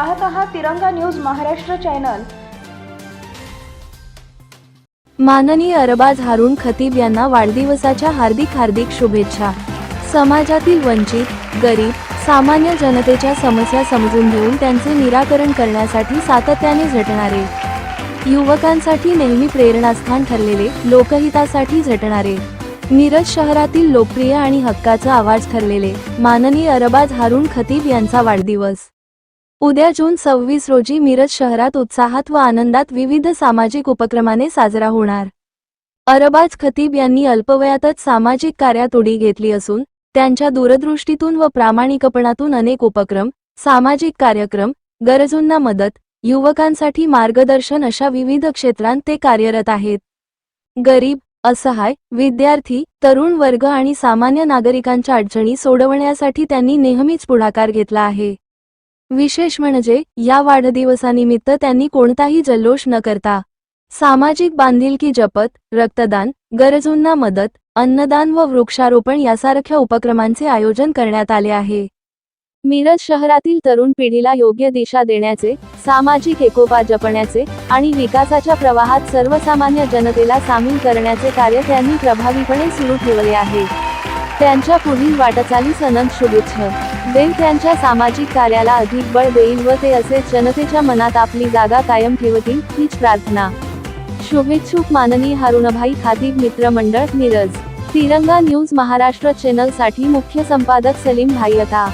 पाहत आहात तिरंगा न्यूज महाराष्ट्र चॅनल. माननीय अरबाज हारून खतीब यांना वाढदिवसाच्या हार्दिक हार्दिक शुभेच्छा. समाजातील वंचित गरीब सामान्य जनतेच्या समस्या समजून घेऊन त्यांचे निराकरण करण्यासाठी सातत्याने झटणारे. युवकांसाठी नेहमी प्रेरणास्थान ठरलेले लोकहितासाठी झटणारे. मिरज शहरातील लोकप्रिय आणि हक्काचा आवाज ठरलेले माननीय अरबाज हारून खतीब यांचा वाढदिवस. उद्या जून सव्वीस रोजी मिरज शहरात उत्साहात व आनंदात विविध सामाजिक उपक्रमाने साजरा होणार. अरबाज खतीब यांनी अल्पवयातच सामाजिक कार्यात उडी घेतली असून त्यांच्या दूरदृष्टीतून व प्रामाणिकपणातून अनेक उपक्रम सामाजिक कार्यक्रम गरजूंना मदत युवकांसाठी मार्गदर्शन अशा विविध क्षेत्रांत ते कार्यरत आहेत. गरीब असहाय विद्यार्थी तरुण वर्ग आणि सामान्य नागरिकांच्या अडचणी सोडवण्यासाठी त्यांनी नेहमीच पुढाकार घेतला आहे. विशेष म्हणजे या वाढदिवसानिमित्त त्यांनी कोणताही जल्लोष न करता सामाजिक बांधिलकी जपत रक्तदान गरजूंना मदत अन्नदान व वृक्षारोपण यासारख्या उपक्रमांचे आयोजन करण्यात आले आहे. मिरज शहरातील तरुण पिढीला योग्य दिशा देण्याचे सामाजिक एकोपा जपण्याचे आणि विकासाच्या प्रवाहात सर्वसामान्य जनतेला सामील करण्याचे कार्य त्यांनी प्रभावीपणे सुरू ठेवले आहे. त्यांच्या पुढील वाटचालीस अनंत शुभेच्छा. देव त्यांच्या सामाजिक कार्याला अधिक बळ देईल व ते असेच जनतेच्या मनात आपली जागा कायम ठेवतील हीच प्रार्थना. शुभेच्छुक माननीय हारुणभाई खातीब मित्रमंडळ मिरज. तिरंगा न्यूज महाराष्ट्र चॅनलसाठी मुख्य संपादक सलीम भाई अता